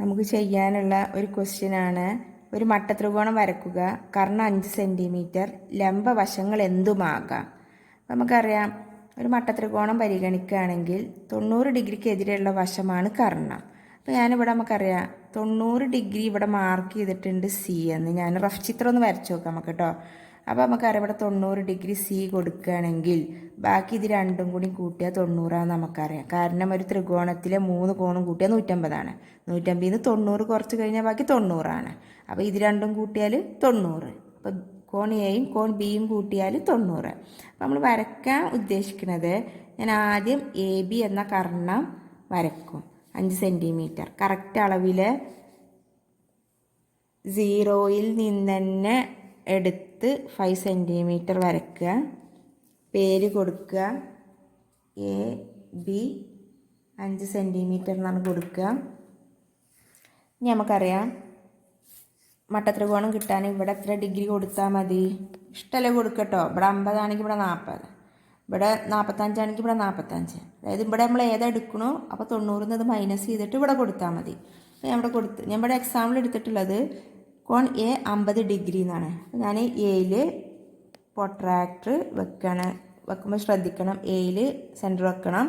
നമുക്ക് ചെയ്യാനുള്ള ഒരു ക്വസ്റ്റ്യൻ ആണ്. ഒരു മട്ട ത്രികോണം വരക്കുക. കർണ അഞ്ച് സെന്റിമീറ്റർ ലംബ വശങ്ങൾ എന്തുമാകാം? നമുക്കറിയാം ഒരു മട്ട ത്രികോണം പരിഗണിക്കുകയാണെങ്കിൽ തൊണ്ണൂറ് ഡിഗ്രിക്ക് എതിരെയുള്ള വശമാണ് കർണം. അപ്പോൾ ഞാനിവിടെ നമുക്കറിയാം തൊണ്ണൂറ് ഡിഗ്രി ഇവിടെ മാർക്ക് ചെയ്തിട്ടുണ്ട് സി എന്ന്. ഞാൻ റഫ് ചിത്രം ഒന്ന് വരച്ചു നോക്കാം നമുക്ക് കേട്ടോ അപ്പോൾ നമുക്കറിയാം ഇവിടെ തൊണ്ണൂറ് ഡിഗ്രി സി കൊടുക്കുകയാണെങ്കിൽ ബാക്കി ഇത് രണ്ടും കൂടി കൂട്ടിയാൽ തൊണ്ണൂറാന്ന് നമുക്കറിയാം. കാരണം ഒരു ത്രികോണത്തിലെ മൂന്ന് കോണും കൂട്ടിയാൽ നൂറ്റമ്പതാണ്. നൂറ്റമ്പതിൽ നിന്ന് തൊണ്ണൂറ് കുറച്ച് കഴിഞ്ഞാൽ ബാക്കി തൊണ്ണൂറാണ്. അപ്പോൾ ഇത് രണ്ടും കൂട്ടിയാൽ തൊണ്ണൂറ്. അപ്പോൾ കോൺ എയും കോൺ ബിയും കൂട്ടിയാൽ തൊണ്ണൂറ്. അപ്പോൾ നമ്മൾ വരയ്ക്കാൻ ഉദ്ദേശിക്കുന്നത് ഞാൻ ആദ്യം എ ബി എന്ന കർണം വരക്കും അഞ്ച് സെന്റിമീറ്റർ കറക്റ്റ് അളവിൽ സീറോയിൽ നിന്ന് തന്നെ എടുത്ത് ഫൈവ് സെന്റിമീറ്റർ വരയ്ക്കുക പേര് കൊടുക്കുക. എ ബി അഞ്ച് സെന്റിമീറ്റർ എന്നാണ് കൊടുക്കുക. ഇനി നമുക്കറിയാം മട്ടത്രികോണം കിട്ടാൻ ഇവിടെ എത്ര ഡിഗ്രി കൊടുത്താൽ മതി? ഇഷ്ടമല്ലേ കൊടുക്കട്ടോ ഇവിടെ അമ്പതാണെങ്കിൽ ഇവിടെ നാൽപ്പത്. ഇവിടെ നാൽപ്പത്തഞ്ചാണെങ്കിൽ ഇവിടെ നാൽപ്പത്തഞ്ച്. അതായത് ഇവിടെ നമ്മൾ ഏതെടുക്കണോ അപ്പോൾ തൊണ്ണൂറിൽ ഇത് മൈനസ് ചെയ്തിട്ട് ഇവിടെ കൊടുത്താൽ മതി. അപ്പോൾ ഞാൻ ഇവിടെ കൊടുത്ത് ഞാൻ ഇവിടെ എക്സാമ്പിൾ എടുത്തിട്ടുള്ളത് കോൺ എ അമ്പത് ഡിഗ്രി എന്നാണ്. ഞാൻ എയിൽ പൊട്രാക്ടർ വെക്കണം. വെക്കുമ്പോൾ ശ്രദ്ധിക്കണം. എയിൽ സെന്റർ വെക്കണം.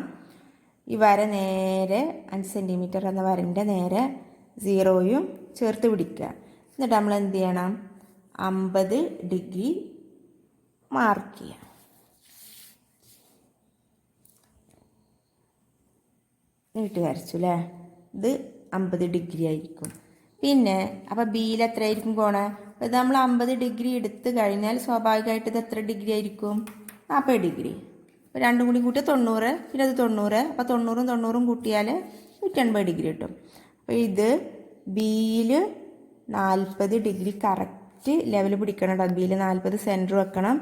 ഈ വര നേരെ അഞ്ച് സെന്റിമീറ്റർ എന്ന വരന്റെ നേരെ സീറോയും ചേർത്ത് പിടിക്കുക. എന്നിട്ട് നമ്മൾ എന്ത് ചെയ്യണം? അമ്പത് ഡിഗ്രി മാർക്ക് ചെയ്യുക. നീട്ടി വരച്ചു അല്ലേ? ഇത് അമ്പത് ഡിഗ്രി ആയിരിക്കും. പിന്നെ അപ്പോൾ ബിയിൽ എത്ര ആയിരിക്കും കോണ് അപ്പോൾ നമ്മൾ അമ്പത് ഡിഗ്രി എടുത്ത് കഴിഞ്ഞാൽ സ്വാഭാവികമായിട്ട് ഇത് എത്ര ഡിഗ്രി ആയിരിക്കും? നാൽപ്പത് ഡിഗ്രി. അപ്പോൾ രണ്ടും കൂടി കൂട്ടിയാൽ തൊണ്ണൂറ് പിന്നെ അത് തൊണ്ണൂറ്. അപ്പോൾ തൊണ്ണൂറും തൊണ്ണൂറും കൂട്ടിയാൽ നൂറ്റൻപത് ഡിഗ്രി കിട്ടും. അപ്പോൾ ഇത് ബിയിൽ നാൽപ്പത് ഡിഗ്രി കറക്റ്റ് ലെവൽ പിടിക്കണം കേട്ടോ ബിയിൽ നാൽപ്പത് സെന്റർ വെക്കണം.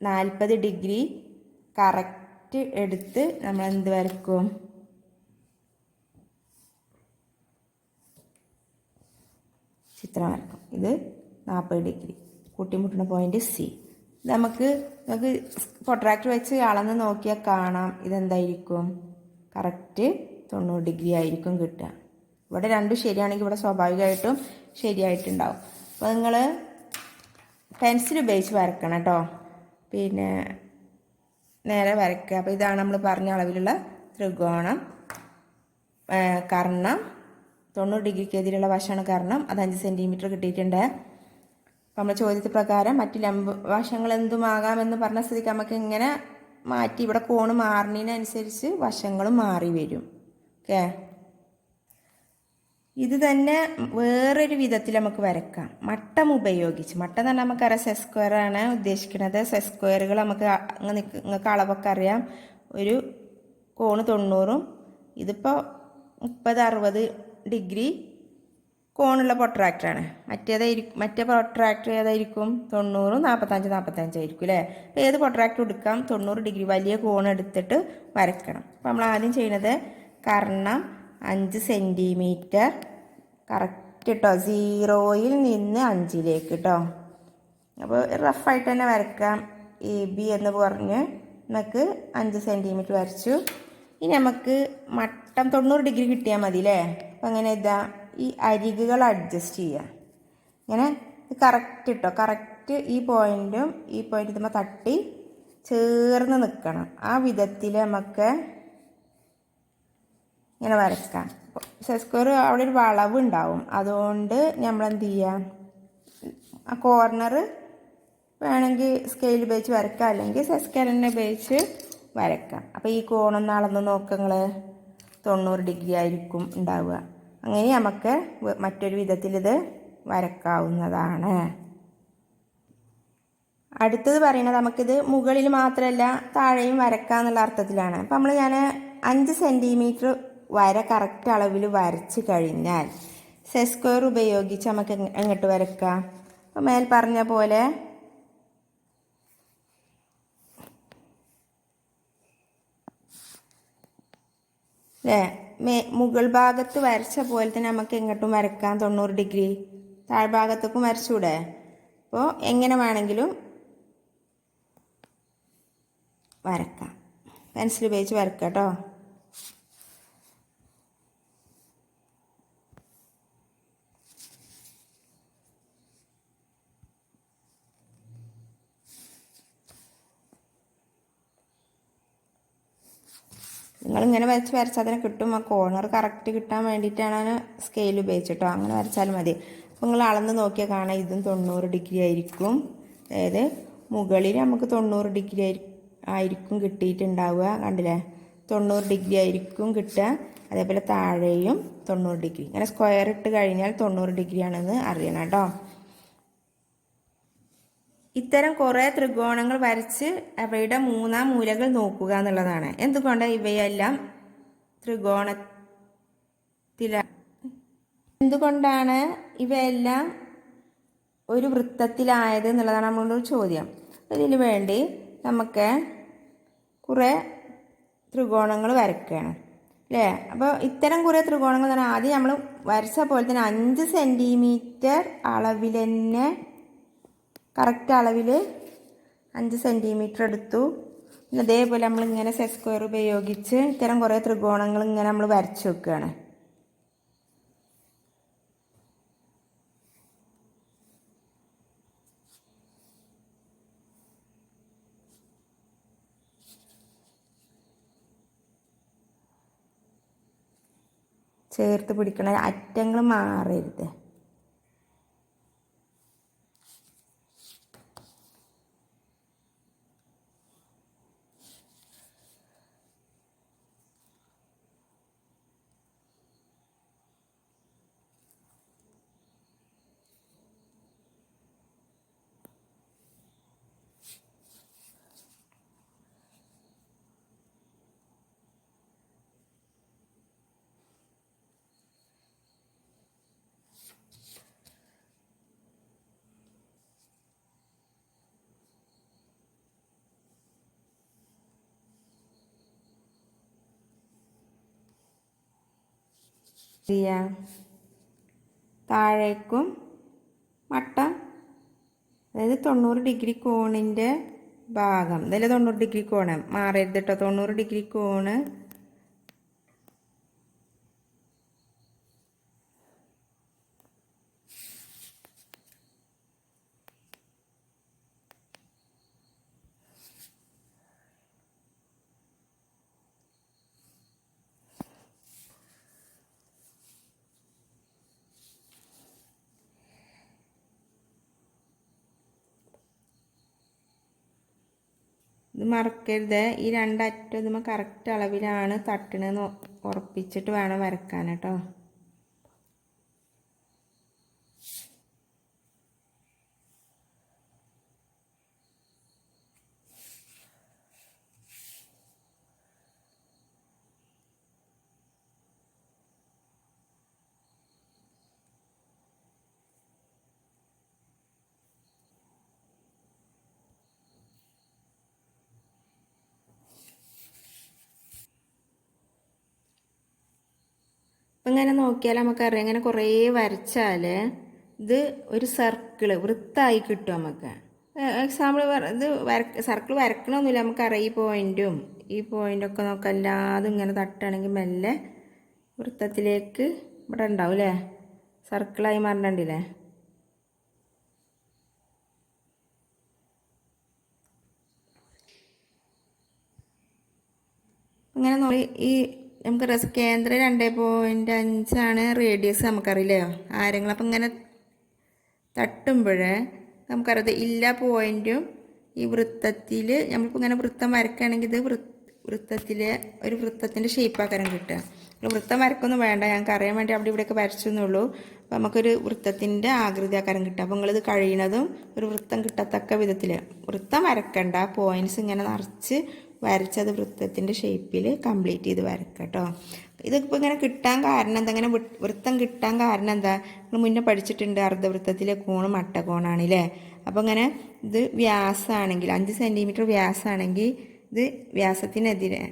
നാൽപ്പത് ഡിഗ്രി കറക്റ്റ് എടുത്ത് നമ്മൾ എന്ത് വരക്കും ചിത്രം വരക്കും ഇത് നാൽപ്പത് ഡിഗ്രി. കൂട്ടിമുട്ടുന്ന പോയിന്റ് സി നമുക്ക് നമുക്ക് പൊട്രാക്ടർ വെച്ച് അളന്ന് നോക്കിയാൽ കാണാം ഇതെന്തായിരിക്കും. കറക്റ്റ് തൊണ്ണൂറ് ഡിഗ്രി ആയിരിക്കും കിട്ടുക. ഇവിടെ രണ്ടും ശരിയാണെങ്കിൽ ഇവിടെ സ്വാഭാവികമായിട്ടും ശരിയായിട്ടുണ്ടാവും. അപ്പോൾ നിങ്ങൾ പെൻസിൽ ഉപയോഗിച്ച് വരക്കണം കേട്ടോ. പിന്നെ നേരെ വരയ്ക്കുക. അപ്പോൾ ഇതാണ് നമ്മൾ പറഞ്ഞ അളവിലുള്ള ത്രികോണം കർണം തൊണ്ണൂറ് ഡിഗ്രിക്കെതിരെയുള്ള വശമാണ് കാരണം അത് അഞ്ച് സെന്റിമീറ്റർ കിട്ടിയിട്ടുണ്ട്. അപ്പോൾ നമ്മുടെ ചോദ്യത്തെ പ്രകാരം മറ്റ് ലംബ വശങ്ങൾ എന്തുമാകാമെന്ന് പറഞ്ഞ സ്ഥിതിക്ക് നമുക്ക് ഇങ്ങനെ മാറ്റി ഇവിടെ കോണ് മാറുന്നതിനനുസരിച്ച് വശങ്ങളും മാറി വരും. ഓക്കേ ഇത് തന്നെ വേറൊരു വിധത്തിൽ നമുക്ക് വരക്കാം. മട്ടം ഉപയോഗിച്ച്. മട്ടം തന്നെ നമുക്കറിയാം സെസ് സ്ക്വയർ ആണ് ഉദ്ദേശിക്കുന്നത്. സെസ് സ്ക്വയറുകൾ നമുക്ക് നിങ്ങൾക്ക് അളവൊക്കെ അറിയാം. ഒരു കോണ് തൊണ്ണൂറും ഇതിപ്പോൾ മുപ്പത് അറുപത് ഡിഗ്രി കോണുള്ള പൊട്രാക്ടറാണ് മറ്റേതായിരിക്കും മറ്റേ പൊട്രാക്ടർ ഏതായിരിക്കും? തൊണ്ണൂറും നാൽപ്പത്തഞ്ച് നാൽപ്പത്തഞ്ചായിരിക്കും അല്ലേ? അപ്പോൾ ഏത് പൊട്രാക്ടർ എടുക്കാം? തൊണ്ണൂറ് ഡിഗ്രി വലിയ കോൺ എടുത്തിട്ട് വരയ്ക്കണം. അപ്പോൾ നമ്മൾ ആദ്യം ചെയ്യുന്നത് കർണം അഞ്ച് സെന്റിമീറ്റർ കറക്റ്റ് കേട്ടോ സീറോയിൽ നിന്ന് അഞ്ചിലേക്ക് കേട്ടോ അപ്പോൾ റഫായിട്ട് തന്നെ വരയ്ക്കാം. എ ബി എന്ന് പറഞ്ഞ് നമുക്ക് അഞ്ച് സെന്റിമീറ്റർ വരച്ചു. ഇനി നമുക്ക് മട്ടം തൊണ്ണൂറ് ഡിഗ്രി കിട്ടിയാൽ മതി അല്ലേ? അപ്പം അങ്ങനെ ഇതാ ഈ അരികുകൾ അഡ്ജസ്റ്റ് ചെയ്യുക ഇങ്ങനെ കറക്റ്റ് കിട്ടോ കറക്റ്റ് ഈ പോയിന്റും ഈ പോയിന്റ് നമ്മൾ തട്ടി ചേർന്ന് നിൽക്കണം ആ വിധത്തിൽ നമുക്ക് ഇങ്ങനെ വരക്കാം. സെസ്ക്വയർ അവിടെ ഒരു വളവ് ഉണ്ടാവും. അതുകൊണ്ട് നമ്മൾ എന്ത് ചെയ്യാം? ആ കോർണർ വേണമെങ്കിൽ സ്കെയിൽ ഉപയോഗിച്ച് വരക്കാം. അല്ലെങ്കിൽ സെസ്കേലിനെ ഉപയോഗിച്ച് വരക്കാം. അപ്പോൾ ഈ കോണൊന്ന് അളന്ന് നോക്കങ്ങൾ തൊണ്ണൂറ് ഡിഗ്രി ആയിരിക്കും ഉണ്ടാവുക. അങ്ങനെ നമുക്ക് മറ്റൊരു വിധത്തിൽ ഇത് വരക്കാവുന്നതാണ്. അടുത്തത് പറയുന്നത് നമുക്കിത് മുകളിൽ മാത്രമല്ല താഴെയും വരക്കാന്നുള്ള അർത്ഥത്തിലാണ്. അപ്പം നമ്മൾ ഞാൻ അഞ്ച് സെന്റിമീറ്റർ വര കറക്റ്റ് അളവിൽ വരച്ച് കഴിഞ്ഞാൽ സെസ്ക്വയർ ഉപയോഗിച്ച് നമുക്ക് എങ്ങോട്ട് വരക്കാം? അപ്പോൾ മേൽ പറഞ്ഞ പോലെ അല്ലേ മേ മുകൾ ഭാഗത്ത് വരച്ച പോലെ തന്നെ നമുക്ക് എങ്ങോട്ടും വരക്കാം. തൊണ്ണൂറ് ഡിഗ്രി. താഴ്ഭാഗത്തേക്കും വരച്ചൂടെ? അപ്പോൾ എങ്ങനെ വേണമെങ്കിലും വരക്കാം. പെൻസിൽ ഉപയോഗിച്ച് വരക്കാം കേട്ടോ. നിങ്ങളിങ്ങനെ വരച്ച് വരച്ചാൽ തന്നെ കിട്ടും. ആ കോർണർ കറക്റ്റ് കിട്ടാൻ വേണ്ടിയിട്ടാണ് സ്കെയിൽ ഉപയോഗിച്ചിട്ടോ അങ്ങനെ വരച്ചാൽ മതി. അപ്പോൾ നിങ്ങൾ അളന്ന് നോക്കിയാൽ കാണാം. ഇതും തൊണ്ണൂറ് ഡിഗ്രി ആയിരിക്കും. അതായത് മുകളിൽ നമുക്ക് തൊണ്ണൂറ് ഡിഗ്രി ആയി ആയിരിക്കും കിട്ടിയിട്ടുണ്ടാവുക. കണ്ടില്ലേ? തൊണ്ണൂറ് ഡിഗ്രി ആയിരിക്കും കിട്ടുക. അതേപോലെ താഴെയും തൊണ്ണൂറ് ഡിഗ്രി ഇങ്ങനെ സ്ക്വയർ ഇട്ട് കഴിഞ്ഞാൽ തൊണ്ണൂറ് ഡിഗ്രി ആണെന്ന് അറിയണം കേട്ടോ ഇത്തരം കുറേ ത്രികോണങ്ങൾ വരച്ച് അവയുടെ മൂന്നാം മൂലകൾ നോക്കുക എന്നുള്ളതാണ്. എന്തുകൊണ്ട് ഇവയെല്ലാം ത്രികോണത്തില? എന്തുകൊണ്ടാണ് ഇവയെല്ലാം ഒരു വൃത്തത്തിലായത് എന്നുള്ളതാണ് നമ്മളൊരു ചോദ്യം. അതിനു വേണ്ടി നമുക്ക് കുറേ ത്രികോണങ്ങൾ വരയ്ക്കുകയാണ്. അല്ലേ? അപ്പോൾ ഇത്തരം കുറേ ത്രികോണങ്ങൾ എന്ന് പറഞ്ഞാൽ ആദ്യം നമ്മൾ വരച്ച പോലെ തന്നെ അഞ്ച് സെന്റിമീറ്റർ അളവിൽ തന്നെ കറക്റ്റ് അളവിൽ അഞ്ച് സെന്റിമീറ്റർ എടുത്തു. പിന്നെ അതേപോലെ നമ്മൾ ഇങ്ങനെ സെറ്റ് സ്ക്വയർ ഉപയോഗിച്ച് ഇത്തരം കുറേ ത്രികോണങ്ങൾ ഇങ്ങനെ നമ്മൾ വരച്ചു വെക്കുകയാണ് ചേർത്ത് പിടിക്കണ അറ്റങ്ങൾ മാറരുത്. ചെയ്യാം. താഴേക്കും മട്ട അതായത് തൊണ്ണൂറ് ഡിഗ്രി കോണിന്റെ ഭാഗം. ഇതിൽ തൊണ്ണൂറ് ഡിഗ്രി കോണ്? മാറരുത് കേട്ടോ തൊണ്ണൂറ് ഡിഗ്രി കോണ് ഇത് മറക്കരുത്. ഈ രണ്ടറ്റം ഇതുമ്പോൾ കറക്റ്റ് അളവിലാണ് തട്ടണെന്ന് ഉറപ്പിച്ചിട്ട് വേണം വരക്കാൻ കേട്ടോ ഇങ്ങനെ നോക്കിയാൽ നമുക്കറിയാം. ഇങ്ങനെ കുറേ വരച്ചാൽ ഇത് ഒരു സർക്കിൾ വൃത്തായി കിട്ടും നമുക്ക്. എക്സാമ്പിൾ ഇത് വര സർക്കിൾ വരക്കണമെന്നില്ല നമുക്കറിയാം ഈ പോയിന്റും ഈ പോയിന്റൊക്കെ നോക്കാം അല്ലാതെ ഇങ്ങനെ തട്ടുകയാണെങ്കിൽ മെല്ലെ വൃത്തത്തിലേക്ക് ഇവിടെ ഉണ്ടാവും അല്ലേ സർക്കിളായി മാറണ്ടില്ലേ അങ്ങനെ നമ്മൾ ഈ നമുക്ക് റസ് കേന്ദ്രം രണ്ട് പോയിന്റ് അഞ്ചാണ് റേഡിയസ് നമുക്കറിയില്ലേ? ആരെങ്കിലും ഇങ്ങനെ തട്ടുമ്പോൾ നമുക്കറിയാം ഇല്ല പോയിന്റും ഈ വൃത്തത്തിൽ നമ്മളിപ്പോൾ ഇങ്ങനെ വൃത്തം വരക്കുകയാണെങ്കിൽ ഇത് വൃത്തത്തിലെ ഒരു വൃത്തത്തിന്റെ ഷേപ്പാക്കാരം കിട്ടുക. വൃത്തം വരക്കൊന്നും വേണ്ട. ഞങ്ങൾക്ക് അറിയാൻ വേണ്ടി അവിടെ ഇവിടെയൊക്കെ വരച്ചെന്നുള്ളൂ അപ്പോൾ നമുക്കൊരു വൃത്തത്തിന്റെ ആകൃതി ആക്കാരം കിട്ടുക. അപ്പോൾ നിങ്ങളിത് കഴിയണതും ഒരു വൃത്തം കിട്ടത്തക്ക വിധത്തിൽ വൃത്തം വരക്കണ്ട. പോയിന്റ്സ് ഇങ്ങനെ നിറച്ച് വരച്ചത് വൃത്തത്തിന്റെ ഷേപ്പിൽ കംപ്ലീറ്റ് ചെയ്ത് വരക്കുക കേട്ടോ ഇതിപ്പോൾ ഇങ്ങനെ കിട്ടാൻ കാരണം എന്താ? ഇങ്ങനെ വൃത്തം കിട്ടാൻ കാരണം എന്താ? നമ്മൾ മുന്നേ പഠിച്ചിട്ടുണ്ട് അർദ്ധവൃത്തത്തിലെ കോണും മട്ടകോണാണ് അല്ലേ അപ്പോൾ ഇങ്ങനെ ഇത് വ്യാസമാണെങ്കിൽ അഞ്ച് സെന്റിമീറ്റർ വ്യാസമാണെങ്കിൽ ഇത് വ്യാസത്തിനെതിരെ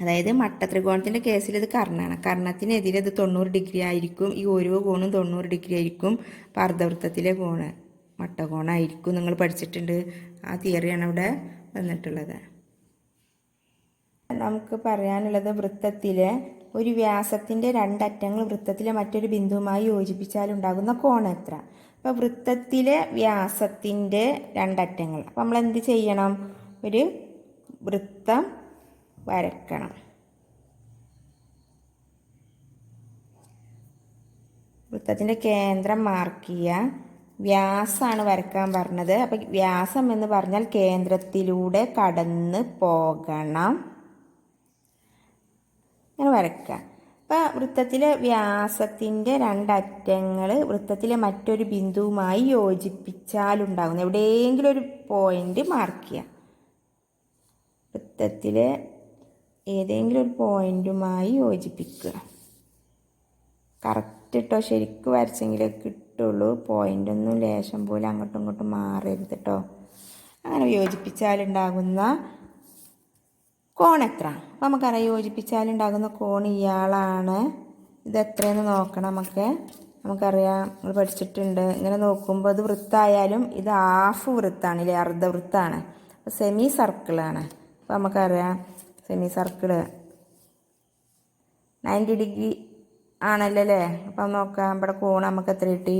അതായത് മട്ട ത്രികോണത്തിന്റെ കേസിൽ ഇത് കർണാണ്. കർണത്തിനെതിരെ ഇത് തൊണ്ണൂറ് ഡിഗ്രി ആയിരിക്കും. ഈ ഓരോ കോണും തൊണ്ണൂറ് ഡിഗ്രി ആയിരിക്കും. അപ്പോൾ അർദ്ധവൃത്തത്തിലെ കോണ് മട്ടകോണായിരിക്കും. നിങ്ങൾ പഠിച്ചിട്ടുണ്ട്. ആ തിയറിയാണ് അവിടെ വന്നിട്ടുള്ളത്. നമുക്ക് പറയാനുള്ളത് വൃത്തത്തിലെ ഒരു വ്യാസത്തിന്റെ രണ്ടറ്റങ്ങൾ വൃത്തത്തിലെ മറ്റൊരു ബിന്ദുവുമായി യോജിപ്പിച്ചാൽ ഉണ്ടാകുന്ന കോണം എത്ര? അപ്പോൾ വൃത്തത്തിലെ വ്യാസത്തിന്റെ രണ്ടറ്റങ്ങൾ. അപ്പോൾ നമ്മൾ എന്ത് ചെയ്യണം? ഒരു വൃത്തം വരക്കണം. വൃത്തത്തിന്റെ കേന്ദ്രം മാർക്ക് ചെയ്യുക. വ്യാസമാണ് വരക്കാൻ പറഞ്ഞത്. അപ്പം വ്യാസം എന്ന് പറഞ്ഞാൽ കേന്ദ്രത്തിലൂടെ കടന്ന് പോകണം. ഇങ്ങനെ വരയ്ക്കുക. അപ്പോൾ വൃത്തത്തിലെ വ്യാസത്തിന്റെ രണ്ടറ്റങ്ങൾ വൃത്തത്തിലെ മറ്റൊരു ബിന്ദുവുമായി യോജിപ്പിച്ചാലുണ്ടാകുന്ന എവിടെയെങ്കിലും ഒരു പോയിന്റ് മാർക്ക് ചെയ്യുക. വൃത്തത്തിലെ ഏതെങ്കിലും ഒരു പോയിന്റുമായി യോജിപ്പിക്കുക. കറക്റ്റ് കേട്ടോ ശരിക്കും വരച്ചെങ്കിലേ കിട്ടുള്ളൂ. പോയിന്റൊന്നും ലേശം പോലെ അങ്ങോട്ടും ഇങ്ങോട്ടും മാറരുത് കേട്ടോ അങ്ങനെ യോജിപ്പിച്ചാലുണ്ടാകുന്ന കോൺ എത്ര? നമുക്കറിയാം യോജിപ്പിച്ചാലുണ്ടാകുന്ന കോൺ ഇയാളാണ്. ഇത് എത്രയെന്ന് നോക്കണം നമുക്ക്. നമുക്കറിയാം നമ്മൾ പഠിച്ചിട്ടുണ്ട്. ഇങ്ങനെ നോക്കുമ്പോൾ അത് വൃത്തായാലും ഇത് ഹാഫ് വൃത്താണ് ഇല്ലേ? അർദ്ധവൃത്താണ്. അപ്പോൾ സെമി സർക്കിളാണ് അപ്പോൾ നമുക്കറിയാം സെമി സർക്കിൾ നയന്റി ഡിഗ്രി ആണല്ലോ അല്ലേ? അപ്പം നോക്കാം ഇവിടെ കോൺ നമുക്ക് എത്ര കിട്ടി?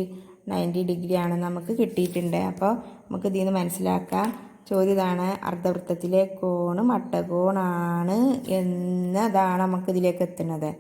നയന്റി ഡിഗ്രി ആണ് നമുക്ക് കിട്ടിയിട്ടുണ്ട്. അപ്പോൾ നമുക്ക് ഇതിൽ നിന്ന് മനസ്സിലാക്കാം. ചോദ്യം ഇതാണ് അർദ്ധവൃത്തത്തിലെ കോണ് മട്ടകോണാണ് എന്നതാണ് നമുക്ക് ഇതിലേക്ക് എത്തുന്നത്.